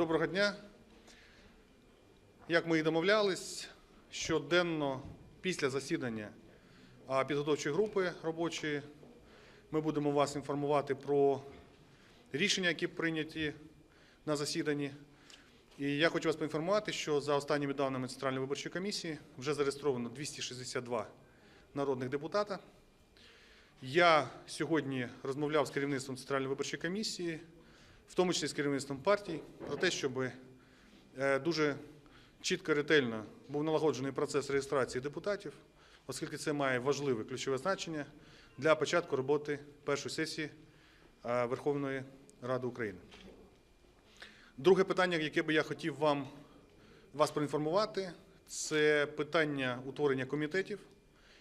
Доброго дня. Як ми і домовлялись, щоденно після засідання підготовчої групи робочої ми будемо вас інформувати про рішення, які прийняті на засіданні. І я хочу вас поінформувати, що за останніми даними Центральної виборчої комісії вже зареєстровано 262 народних депутата. Я сьогодні розмовляв з керівництвом Центральної виборчої комісії, в тому числі з керівництвом партій, про те, щоб е, дуже чітко, ретельно був налагоджений процес реєстрації депутатів, оскільки це має важливе ключове значення для початку роботи першої сесії е, Верховної Ради України. Друге питання, яке би я хотів вам вас проінформувати, це питання утворення комітетів.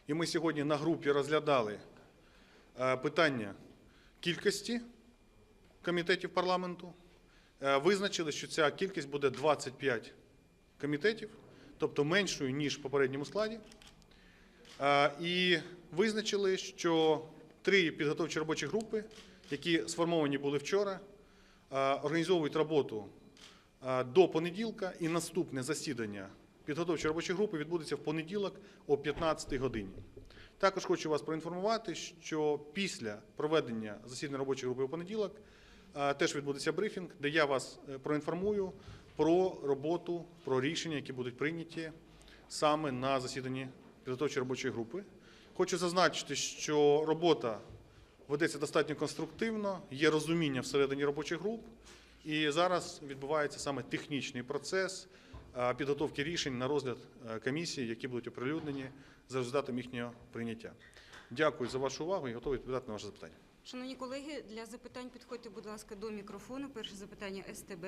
І ми сьогодні на групі розглядали е, питання кількості комітетів парламенту. Е, Визначили, що ця кількість буде 25 комітетів, тобто меншою, ніж в попередньому складі. Е, І визначили, що три підготовчі робочі групи, які сформовані були вчора, е, організовують роботу до понеділка, і наступне засідання підготовчої робочої групи відбудеться в понеділок о 15 годині. Також хочу вас проінформувати, що після проведення засідання робочої групи у понеділок теж відбудеться брифінг, де я вас е, проінформую про роботу, про рішення, які будуть прийняті саме на засіданні підготовчої робочої групи. Хочу зазначити, що робота ведеться достатньо конструктивно, є розуміння всередині робочих груп, і зараз відбувається саме технічний процес підготовки рішень на розгляд е, комісії, які будуть оприлюднені за результатом їхнього прийняття. Дякую за вашу увагу і готовий відповідати на ваше запитання. Шановні колеги, для запитань підходьте, будь ласка, до мікрофону. Перше запитання СТБ.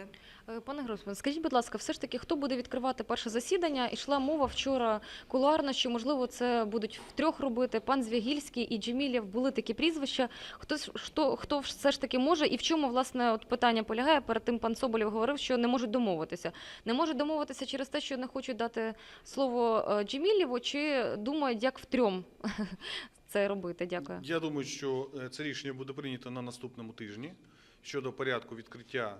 Е, Пане Гросман, скажіть, будь ласка, все ж таки, хто буде відкривати перше засідання? Ішла мова вчора кулуарно, що можливо це будуть втрьох робити. Пан Звягільський і Джемілєв були такі прізвища. Хто хто, хто все ж таки може, і в чому власне от питання полягає? Перед тим пан Соболєв говорив, що не можуть домовитися. Не можуть домовитися через те, що не хочуть дати слово е, Джемілєву, чи думають, як втрьом це робити? Дякую. Я думаю, що е, це рішення буде прийнято на наступному тижні щодо порядку відкриття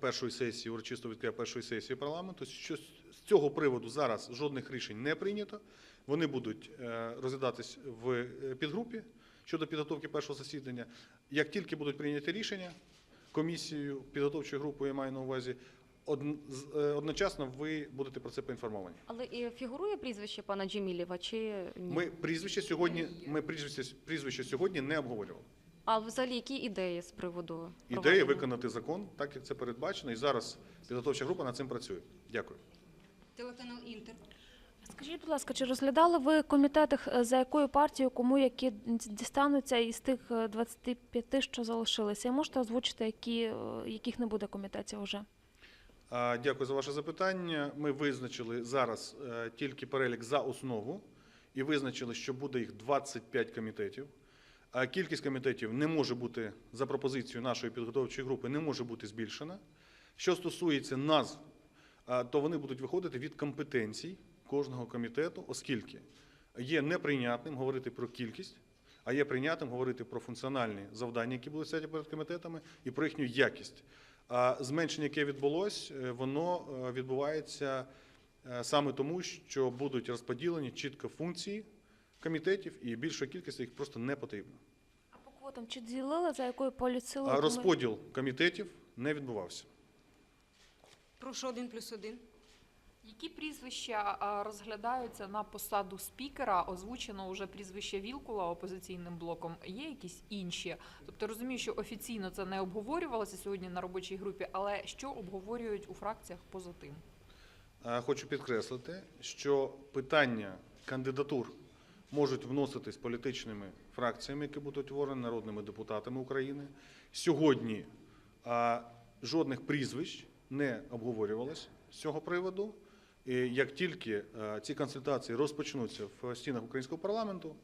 першої сесії, урочистого відкриття першої сесії парламенту. Що з цього приводу зараз жодних рішень не прийнято. Вони будуть е, розглядатись в е, підгрупі щодо підготовки першого засідання. Як тільки будуть прийняті рішення комісією, підготовчою групою, я маю на увазі, одночасно ви будете про це поінформовані. Але і фігурує прізвище пана Джемілєва, чи ні? Ми прізвище сьогодні, ми прізвище, прізвище сьогодні не обговорювали. А взагалі які ідеї з приводу проведення? виконати закон, так як це передбачено, і зараз підготовча група над цим працює. Дякую. Телеканал Інтер. Скажіть, будь ласка, чи розглядали ви комітети, е, за якою партією, кому які дістануться із тих е, 25, що залишилися? І можете озвучити, які, е, яких не буде комітетів вже? Дякую за ваше запитання. Ми визначили зараз е, тільки перелік за основу і визначили, що буде їх 25 комітетів. Кількість комітетів не може бути за пропозицією нашої підготовчої групи, не може бути збільшена. Що стосується назв, то вони будуть виходити від компетенцій кожного комітету, оскільки є неприйнятним говорити про кількість, а є прийнятним говорити про функціональні завдання, які будуть стояти перед комітетами, і про їхню якість. А зменшення, яке відбулось, е, воно е, відбувається е, саме тому, що будуть розподілені чітко функції комітетів, і більшої кількість їх просто не потрібно. А по квотам чи ділили, за якою поліцилою? А розподіл комітетів не відбувався. Прошу один плюс один. Які прізвища розглядаються на посаду спікера? Озвучено вже прізвище Вілкула опозиційним блоком. Є якісь інші? Тобто розумію, що офіційно це не обговорювалося сьогодні на робочій групі, але що обговорюють у фракціях поза тим? Е, Хочу підкреслити, що питання кандидатур можуть вноситись політичними фракціями, які будуть утворені народними депутатами України. Сьогодні а, жодних прізвищ не обговорювалось з цього приводу. І як тільки е, ці консультації розпочнуться в стінах українського парламенту,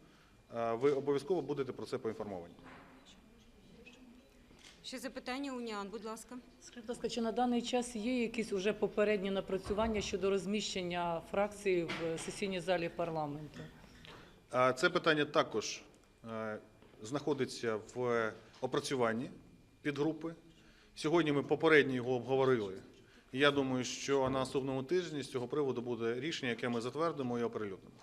е, ви обов'язково будете про це поінформовані. Ще запитання Уніан, будь ласка. Скажіть, будь ласка, чи на даний час є якісь уже попередні напрацювання щодо розміщення фракції в сесійній залі парламенту? Це питання також е, знаходиться в опрацюванні підгрупи. Сьогодні ми попередньо його обговорили. І я думаю, що на наступному тижні з цього приводу буде рішення, яке ми затвердимо і оприлюднимо.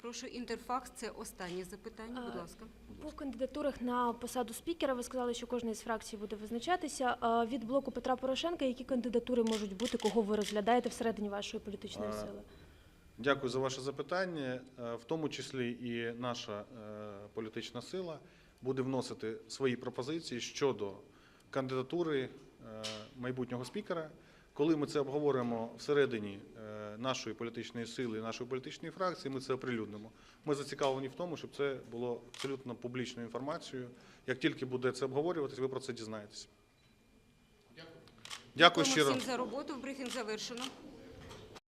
Прошу інтерфакс. Це останнє запитання. Будь ласка. По кандидатурах на посаду спікера ви сказали, що кожна із фракцій буде визначатися. Від блоку Петра Порошенка які кандидатури можуть бути, кого ви розглядаєте всередині вашої політичної сили? Дякую за ваше запитання. Е, В тому числі і наша е, політична сила буде вносити свої пропозиції щодо кандидатури е, майбутнього спікера. Коли ми це обговоримо всередині е, нашої політичної сили, нашої політичної фракції, ми це оприлюднимо. Ми зацікавлені в тому, щоб це було абсолютно публічною інформацією. Як тільки буде це обговорюватись, ви про це дізнаєтесь. Дякую щиро. всім за роботу. Брифінг завершено.